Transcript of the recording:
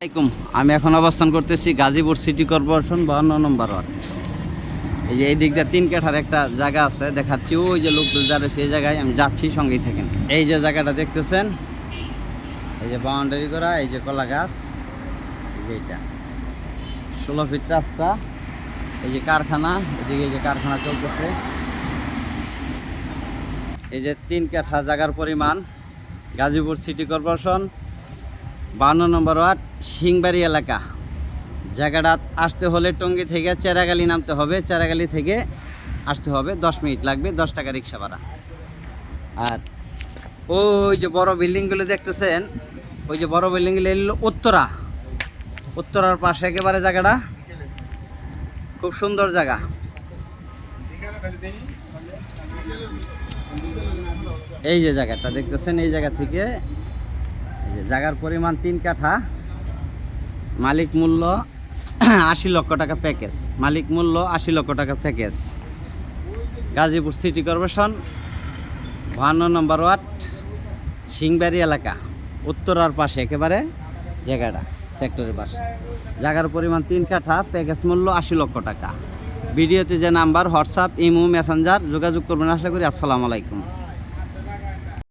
আসসালামাইকুম আমি এখন অবস্থান করতেছি গাজীপুর সিটি কর্পোরেশন বাহান্ন নম্বর ওয়ার্ড। এই যে এই দিক দিয়ে তিন কাঠার একটা জায়গা আছে, দেখাচ্ছি। ওই যে লোক যারা সেই জায়গায় আমি যাচ্ছি, সঙ্গেই থাকেন। এই যে জায়গাটা দেখতেছেন, এই যে বাউন্ডারি করা, এই যে কলা গাছ এইটা ষোলো ফিট রাস্তা, এই যে কারখানা, এদিকে এই যে কারখানা চলতেছে। এই যে তিন কাঠা জায়গার পরিমাণ গাজীপুর সিটি কর্পোরেশন। বান্ন নম্বর ওয়ার্ড, সিংবাড়ি এলাকা। জায়গাটা আসতে হলে টঙ্গি থেকে চেরাগালি নামতে হবে। চেরাগালি থেকে আসতে হবে, দশ মিনিট লাগবে, দশ টাকা রিক্সা ভাড়া। আর ওই যে বড় বিল্ডিংগুলো দেখতেছেন, ওই যে বড় বিল্ডিংগুলো এলো উত্তরা। উত্তরার পাশে একেবারে জায়গাটা। খুব সুন্দর জায়গা। এই যে জায়গাটা দেখতেছেন, এই জায়গা থেকে জায়গার পরিমাণ তিন কাঠা, মালিক মূল্য আশি লক্ষ টাকা প্যাকেজ। মালিক মূল্য আশি লক্ষ টাকা প্যাকেজ। গাজীপুর সিটি কর্পোরেশন, বাহান্ন নম্বর ওয়ার্ড, সিংবাড়ি এলাকা, উত্তরার পাশে একেবারে জায়গাটা, সেক্টরের পাশে। জায়গার পরিমাণ তিন কাঠা, প্যাকেজ মূল্য আশি লক্ষ টাকা। ভিডিওতে যে নাম্বার, হোয়াটসঅ্যাপ, ইমো, মেসেঞ্জার যোগাযোগ করবেন, আশা করি। আসসালামু আলাইকুম।